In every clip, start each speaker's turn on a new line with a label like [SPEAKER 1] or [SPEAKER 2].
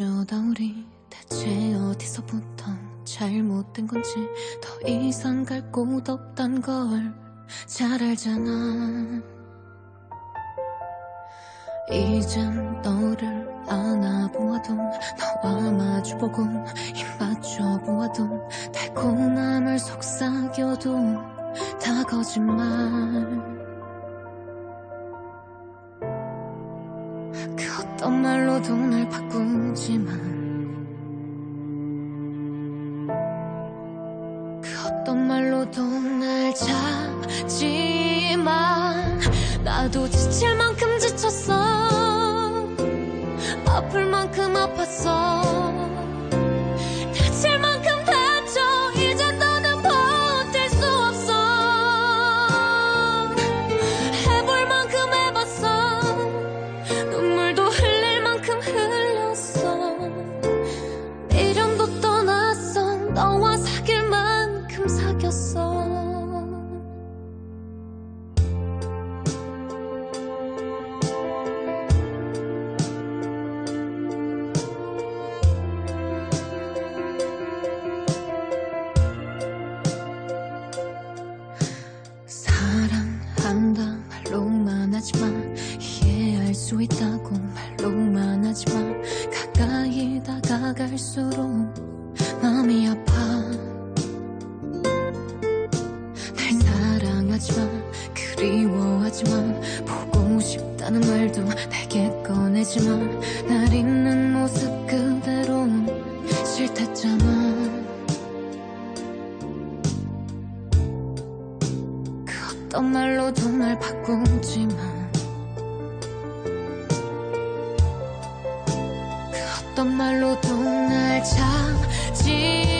[SPEAKER 1] 어쩌다 우리 대체 어디서부터 잘못된 건지 더 이상 갈 곳 없단 걸 잘 알잖아. 이젠 너를 안아보아도 너와 마주보고 입 맞춰보아도 달콤함을 속삭여도 다 거짓말 말로도 날 바꾸지만 그 어떤 말로도 날 잡지만 나도 지칠 내게 꺼내지만 날 있는 모습 그대로 싫댔잖아. 그 어떤 말로도 날 바꾸지만 그 어떤 말로도 날 잡지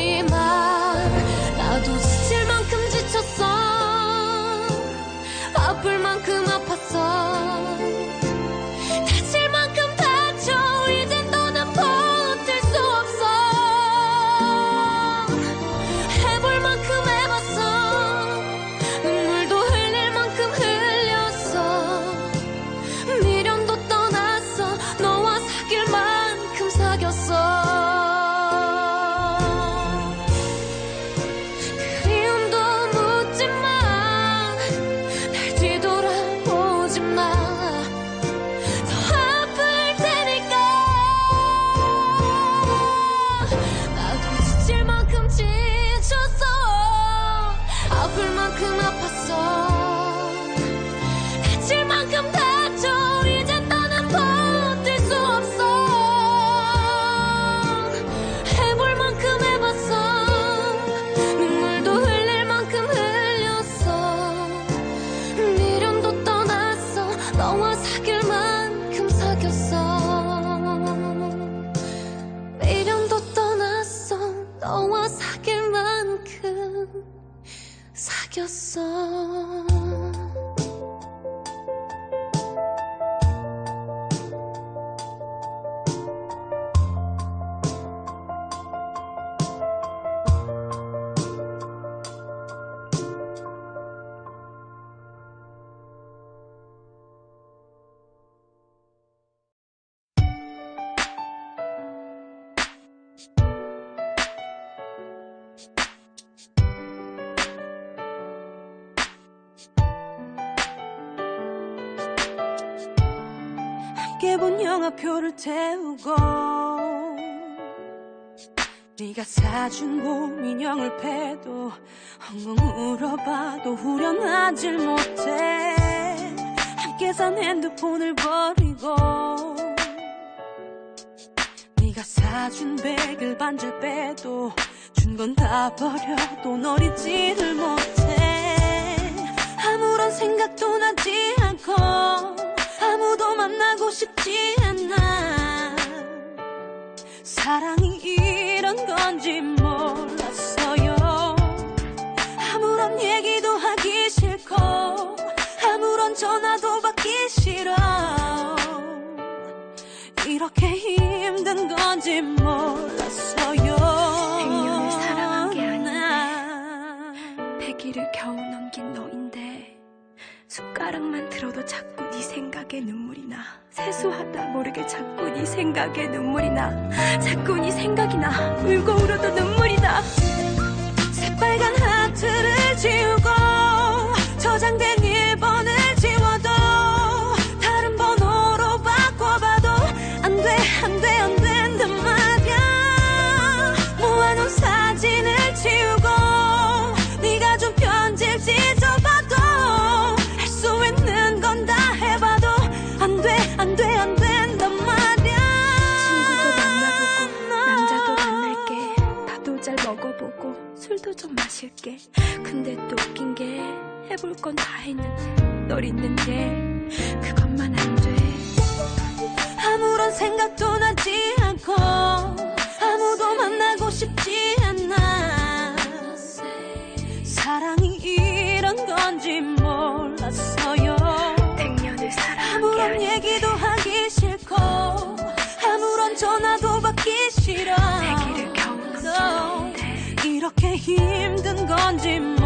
[SPEAKER 1] 떠
[SPEAKER 2] 함께 본 영화표를 태우고 네가 사준 곰 인형을 패도 엉엉 울어봐도 후련하질 못해. 함께 산 핸드폰을 버리고 네가 사준 백을 반절 빼도 준 건 다 버려도 널 잊지를 못해. 아무런 생각도 나지 않고 만나고 싶지 않아. 사랑이 이런 건지 몰랐어요. 아무런 얘기도 하기 싫고 아무런 전화도 받기 싫어. 이렇게 힘든 건지 몰랐어요
[SPEAKER 3] 눈물이 나. 세수하다 모르게 자꾸 네 생각에 눈물이 나. 자꾸 네 생각이 나. 울고 마실게. 근데 또 웃긴 게 해볼 건 다 했는데 널 있는데 그것만 안 돼.
[SPEAKER 2] 아무런 생각도 나지 않고 아무도 만나고 싶지 않아. 사랑이 이런 건지 몰랐어요.
[SPEAKER 3] 백년을 사랑한 게
[SPEAKER 2] 아무런 얘기도 하기 싫고 아무런 전화 힘든 건지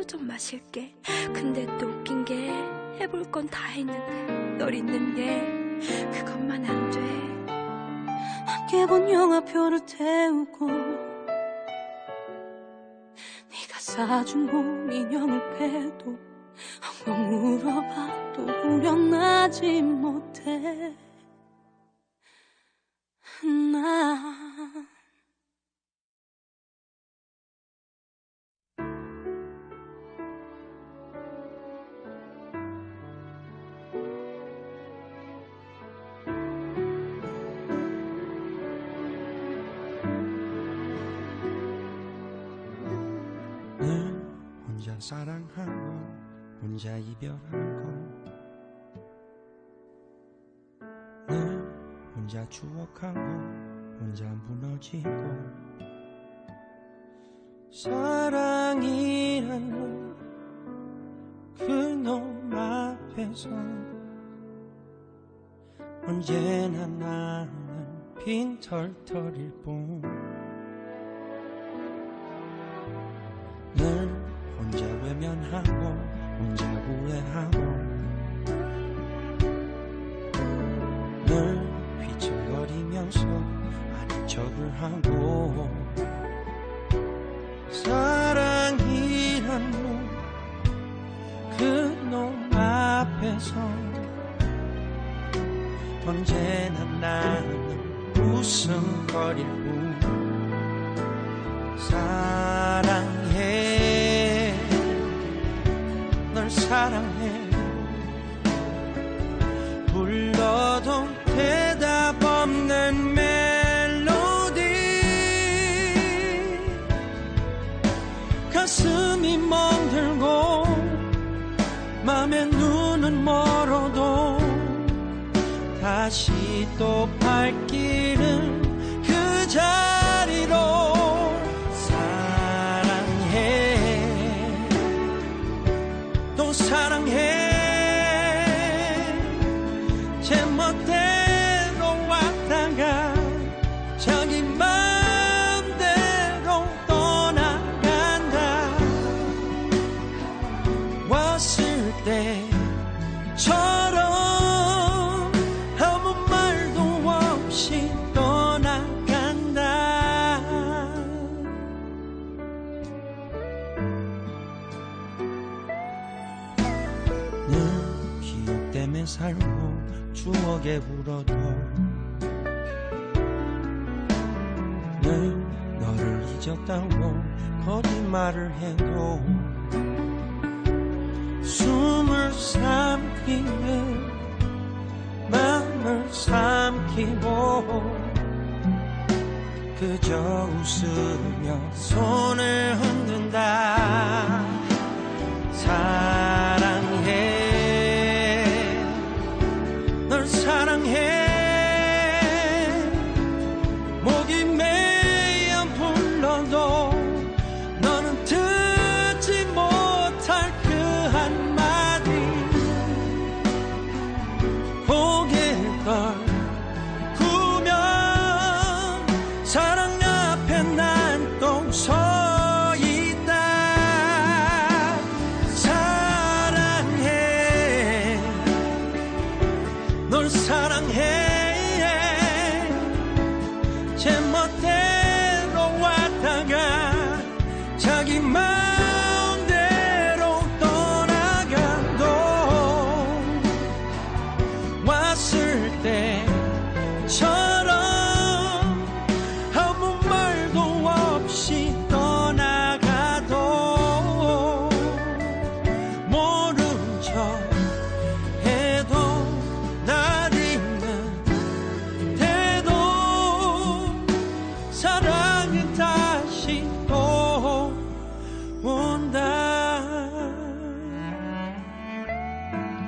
[SPEAKER 3] 술도 좀 마실게. 근데 또 웃긴 게 해볼 건 다 했는데 널 있는데 그것만 안 돼.
[SPEAKER 2] 함께 본 영화표를 태우고 네가 사준 곰 인형을 패도 엉엉 울어봐도 후련하지 못해. 나
[SPEAKER 4] 늘 혼자 사랑하고 혼자 이별하고 늘 혼자 추억하고 혼자 무너지고. 사랑이란 그놈 앞에서 언제나 나는 빈털터릴 뿐 늘 혼자 외면하고 혼자 후회하고. 늘 휘청거리면서 아닌 척을 하고. 사랑이란 놈 그놈 앞에서. 언제나 나는 웃음거릴 뿐 사랑 사랑해. 불러도 대답 없는 멜로디. 가슴이 멍들고 맘에 눈은 멀어도 다시 또 추억에 울어도 늘 너를 잊었다고 거짓말을 해도 숨을 삼키는 마음을 삼키고 그저 웃으며 손을 흔든다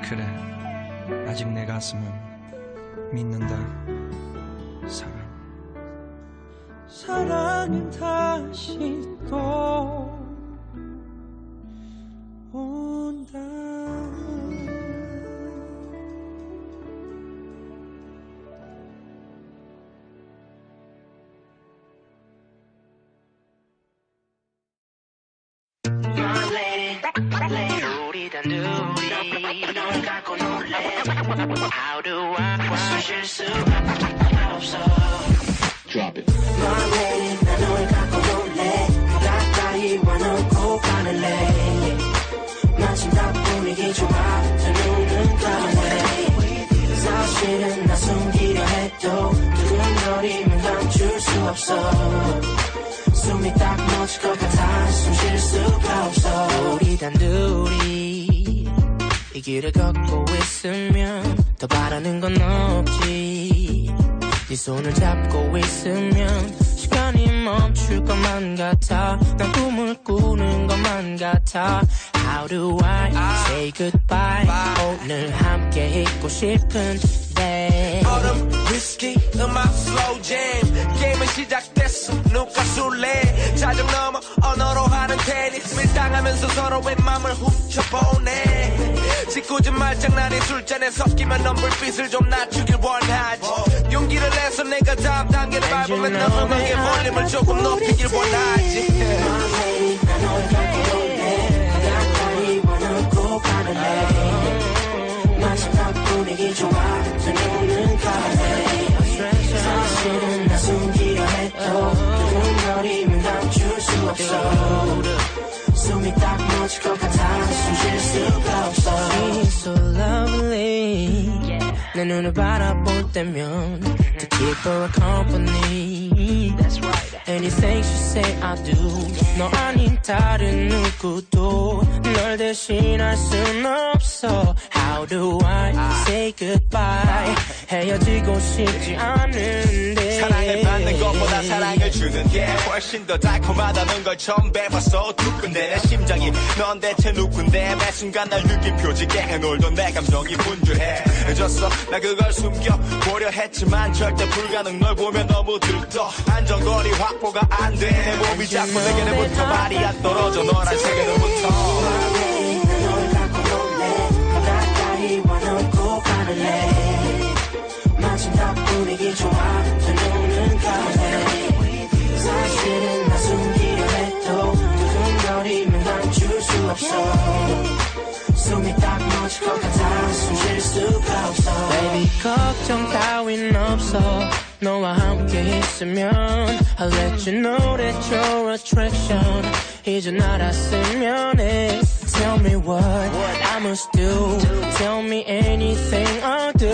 [SPEAKER 4] 그래. 아직 내 가슴은 믿는다 사랑. 사랑은 다시 또
[SPEAKER 5] 을래 사실은 나 숨기려 해도 두근거리면 감출 수 없어 숨이 딱 멎을 것 길을 걷고 있으면 더 바라는 건 없지. 네 손을 잡고 있으면 시간이 멈출 것만 같아. 난 꿈을 꾸는 것만 같아. How do I say goodbye? 오늘 함께 있고 싶은데
[SPEAKER 6] 얼음 위스키 음악 슬로우 잼 게임은 시작됐어. 누가 술래? 자정 넘어 언어로 하는 테니스. 밀당하면서 서로의 맘을 훔쳐보네 짓궂은 말장난이 술잔에 섞이면 넌 불빛을 좀 낮추길 원하지. 용기를 내서 내가 다음 단계를 밟으면 넌 음악의 볼륨을 조금 높이길 원하지.
[SPEAKER 5] 분위기 좋아 눈은 감을래 사실은 나 숨기려 해도 두근거리면 감출 수 없어 숨이 딱 멎을 것 눈을 바라볼 때면 To keep her company That's right Anything she say I do 너 아닌 다른 누구도 널 대신할 순 없어 How do I say goodbye 헤어지고 싶지 않은
[SPEAKER 6] 사랑을 주는 게 훨씬 더 달콤하다는 걸 처음 배웠어 두근데 내 심장이 넌 대체 누군데 매 순간 날 느낀 표지게 해놀던 내 감정이 분주해 늦었어 나 그걸 숨겨 보려 했지만 절대 불가능 널 보면 너무 들떠 안정거리 확보가 안 돼 내 몸이 자꾸 내게로부터 발이 안 떨어져 너란 세계로부터 가까이 와놓고 가늘래 마지막 분위기 좋아 걱정 따윈 없어 너와 함께 있으면 I'll let you know that your attraction 이제 알았으면 해 Tell me what I must do Tell me anything I'll do